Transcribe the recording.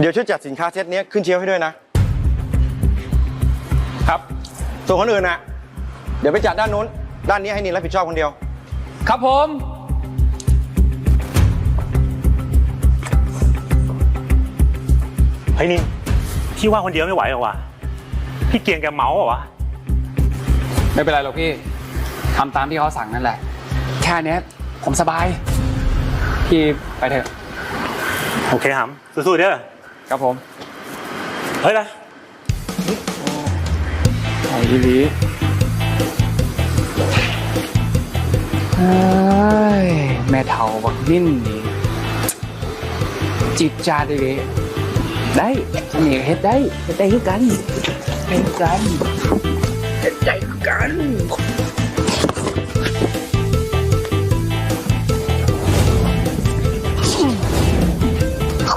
เดี๋ยวช่วยจัดสินค้าเซตเนี้ยขึ้นเชลฟ์ให้ด้วยนะ ครับส่วนคนอื่นน่ะเดี๋ยวไปจัดด้านนู้น ด้านนี้ให้นินรับผิดชอบคนเดียว ครับผม เฮ้ยนี่พี่ว่าคนเดียวไม่ไหวหรอวะพี่เกียงแกเมาส์เหรอวะไม่เป็นไรหรอกพี่ทำตามที่เขาสั่งนั่นแหละ แค่เนี้ยผมสบาย พี่ไปเถอะ โอเคหำสู้ๆเด้อ ครับผม เฮ้ยนะไอ้อีหลีเฮ้ยแม่เฒ่าบักนิ่นนี่จิตจาดีเลยได้นี่ก็เฮ็ดได้เฮ็ดได้คือกันเฮ็ดกันเฮ็ดใจคือกันค